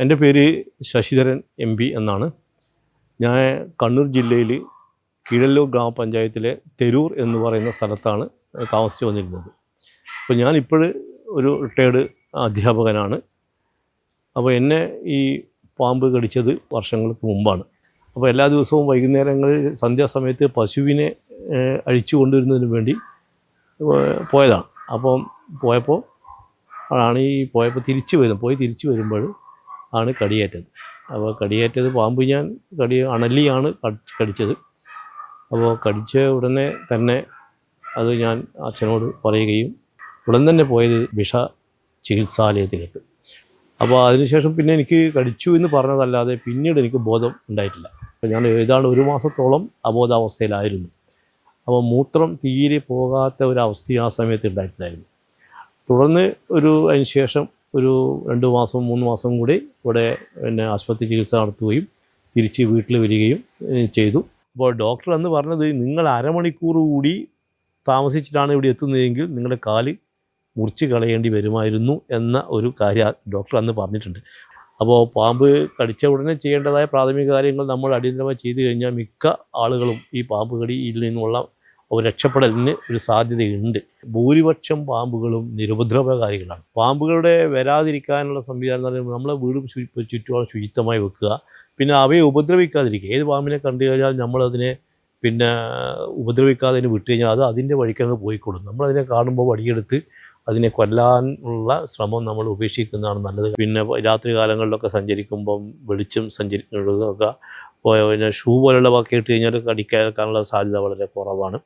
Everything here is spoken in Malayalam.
എന്റെ പേര് ശശിധരൻ എം പി എന്നാണ്. ഞാൻ കണ്ണൂർ ജില്ലയിൽ കീഴല്ലൂർ ഗ്രാമപഞ്ചായത്തിലെ തെരൂർ എന്ന് പറയുന്ന സ്ഥലത്താണ് താമസിച്ചു വന്നിരുന്നത്. അപ്പോൾ ഞാനിപ്പോൾ ഒരു റിട്ടയർഡ് അധ്യാപകനാണ്. അപ്പോൾ എന്നെ ഈ പാമ്പ് കടിച്ചത് വർഷങ്ങൾക്ക് മുമ്പാണ്. അപ്പോൾ എല്ലാ ദിവസവും വൈകുന്നേരങ്ങളിൽ സന്ധ്യാസമയത്ത് പശുവിനെ അഴിച്ചു കൊണ്ടുവരുന്നതിന് വേണ്ടി പോയതാണ്. അപ്പം പോയപ്പോൾ ആണ് ഈ പോയപ്പോൾ തിരിച്ചു വരും പോയി തിരിച്ചു വരുമ്പോൾ ആണ് കടിയേറ്റത്. അപ്പോൾ കടിയേറ്റത് പാമ്പ് ഞാൻ കടി അണലിയാണ് കടി- കടിച്ചത്. അപ്പോൾ കടിച്ച ഉടനെ തന്നെ അത് ഞാൻ അച്ഛനോട് പറയുകയും ഉടൻ തന്നെ പോയത് വിഷ ചികിത്സാലയത്തിലേക്ക്. അപ്പോൾ അതിനുശേഷം പിന്നെ എനിക്ക് കടിച്ചു എന്ന് പറഞ്ഞതല്ലാതെ പിന്നീട് എനിക്ക് ബോധം ഉണ്ടായിട്ടില്ല. അപ്പോൾ ഞാൻ ഏതാണ്ട് ഒരു മാസത്തോളം അബോധാവസ്ഥയിലായിരുന്നു. അപ്പോൾ മൂത്രം തീരെ പോകാത്ത ഒരു അവസ്ഥ ആ സമയത്ത് ഉണ്ടായിട്ടുണ്ടായിരുന്നു. തുടർന്ന് ഒരു അതിന് ശേഷം ഒരു രണ്ട് മാസം മൂന്ന് മാസം കൂടി ഇവിടെ പിന്നെ ആശുപത്രി ചികിത്സ നടത്തുകയും തിരിച്ച് വീട്ടിൽ വരികയും ചെയ്തു. അപ്പോൾ ഡോക്ടർ എന്ന് പറഞ്ഞത് നിങ്ങൾ അരമണിക്കൂർ കൂടി താമസിച്ചിട്ടാണ് ഇവിടെ എത്തുന്നതെങ്കിൽ നിങ്ങളുടെ കാൽ മുറിച്ച് കളയേണ്ടി വരുമായിരുന്നു എന്ന ഒരു കാര്യം ഡോക്ടർ അന്ന് പറഞ്ഞിട്ടുണ്ട്. അപ്പോൾ പാമ്പ് കടിച്ച ഉടനെ ചെയ്യേണ്ടതായ പ്രാഥമിക കാര്യങ്ങൾ നമ്മൾ അടിയന്തരമായി ചെയ്തു കഴിഞ്ഞാൽ മിക്ക ആളുകളും ഈ പാമ്പ് കടിയിൽ നിന്നുള്ള രക്ഷപ്പെടലിന് ഒരു സാധ്യതയുണ്ട്. ഭൂരിപക്ഷം പാമ്പുകളും നിരുപദ്രവകാരികളാണ്. പാമ്പുകളുടെ വരാതിരിക്കാനുള്ള സംവിധാനം എന്ന് പറയുമ്പോൾ നമ്മളെ വീട് ചുറ്റുപാടും ശുചിത്വമായി വെക്കുക. പിന്നെ അവയെ ഉപദ്രവിക്കാതിരിക്കുക. ഏത് പാമ്പിനെ കണ്ടു കഴിഞ്ഞാൽ നമ്മളതിനെ പിന്നെ ഉപദ്രവിക്കാതെ അതിനെ വിട്ടു കഴിഞ്ഞാൽ അത് അതിന്റെ വഴിക്കങ്ങ് പോയിക്കൊള്ളും. നമ്മളതിനെ കാണുമ്പോൾ വടിയെടുത്ത് അതിനെ കൊല്ലാനുള്ള ശ്രമം നമ്മൾ ഉപേക്ഷിക്കുന്നതാണ് നല്ലത്. പിന്നെ രാത്രി കാലങ്ങളിലൊക്കെ സഞ്ചരിക്കുമ്പം വെളിച്ചം സഞ്ചരിക്കുന്നതൊക്കെ പിന്നെ ഷൂ പോലുള്ളവ കേട്ട് കഴിഞ്ഞാൽ കടിക്കാനുള്ള സാധ്യത വളരെ കുറവാണ്.